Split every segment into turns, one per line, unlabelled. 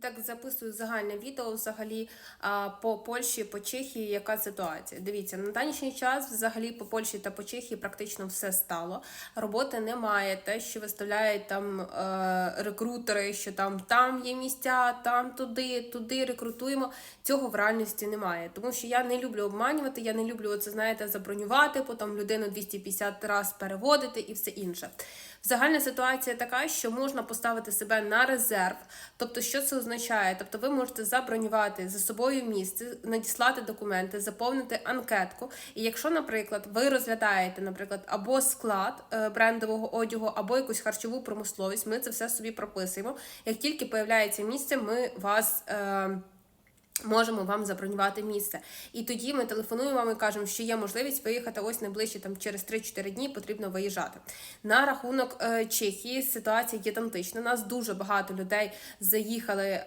Так записую загальне відео взагалі по Польщі, по Чехії, яка ситуація. Дивіться, на данішній час взагалі по Польщі та по Чехії практично все стало. Роботи немає. Те, що виставляють там е, рекрутери, що там там є місця, там туди, туди рекрутуємо. Цього в реальності немає. Тому що я не люблю обманювати, я не люблю це, знаєте, забронювати, потім людину 250 разів переводити і все інше. Загальна ситуація така, що можна поставити себе на резерв. Тобто, що це означає? Тобто, ви можете забронювати за собою місце, надіслати документи, заповнити анкетку. І якщо, наприклад, ви розглядаєте, наприклад, або склад е, брендового одягу, або якусь харчову промисловість, ми це все собі прописуємо. Як тільки появляється місце, ми вас. Е, Можемо вам забронювати місце. І тоді ми телефонуємо вам і кажемо, що є можливість виїхати ось найближче там через 3-4 дні потрібно виїжджати. На рахунок е, Чехії ситуація ідентична. Нас дуже багато людей заїхали е,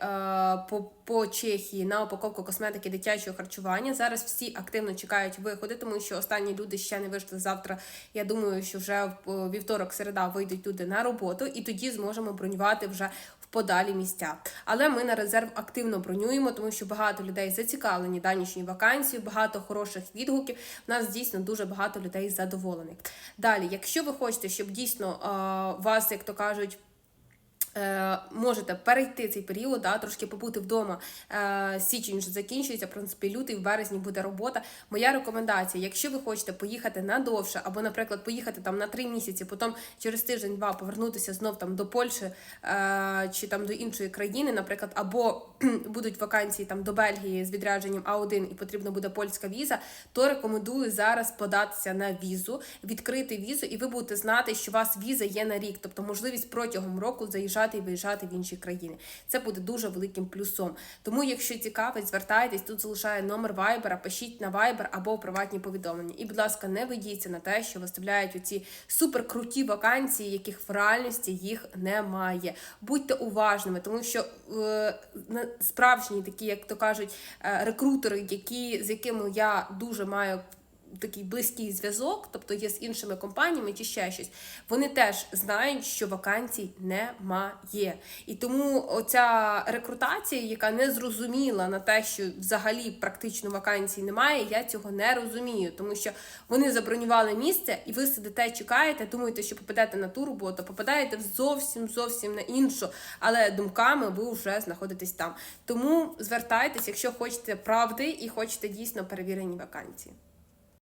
по, по Чехії на упаковку косметики дитячого харчування. Зараз всі активно чекають виходи, тому що останні люди ще не вийшли завтра. Я думаю, що вже в вівторок, середа вийдуть люди на роботу, і тоді зможемо бронювати вже подалі місця. Але ми на резерв активно бронюємо, тому що багато людей зацікавлені данішньою вакансією, багато хороших відгуків. У нас дійсно дуже багато людей задоволених. Далі, якщо ви хочете, щоб дійсно вас, як то кажуть, Можете перейти цей період, да, трошки побути вдома. Е, Січень вже закінчується, в принципі, лютий, в березні буде робота. Моя рекомендація: якщо ви хочете поїхати надовше, або, наприклад, поїхати там на три місяці, потім через тиждень-два повернутися знов там до Польщі е, чи там до іншої країни, наприклад, або будуть вакансії там до Бельгії з відрядженням А1 і потрібна буде польська віза, то рекомендую зараз податися на візу, відкрити візу, і ви будете знати, що у вас віза є на рік, тобто можливість протягом року заїжджати і виїжджати в інші країни. Це буде дуже великим плюсом. Тому, якщо цікавить, звертайтесь, тут залишаю номер вайбера, пишіть на вайбер або в приватні повідомлення. І, будь ласка, не ведіться на те, що виставляють оці суперкруті вакансії, яких в реальності їх немає. Будьте уважними, тому що е, справжні такі, як то кажуть, е, рекрутери, які з якими я дуже маю такий близький зв'язок, тобто є з іншими компаніями чи ще щось, вони теж знають, що вакансій немає. І тому оця рекрутація, яка не зрозуміла на те, що взагалі практично вакансій немає, я цього не розумію, тому що вони забронювали місце, і ви сидите, чекаєте, думаєте, що попадете на ту роботу, попадаєте зовсім зовсім на іншу, але думками ви вже знаходитесь там. Тому звертайтесь, якщо хочете правди і хочете дійсно перевірені вакансії.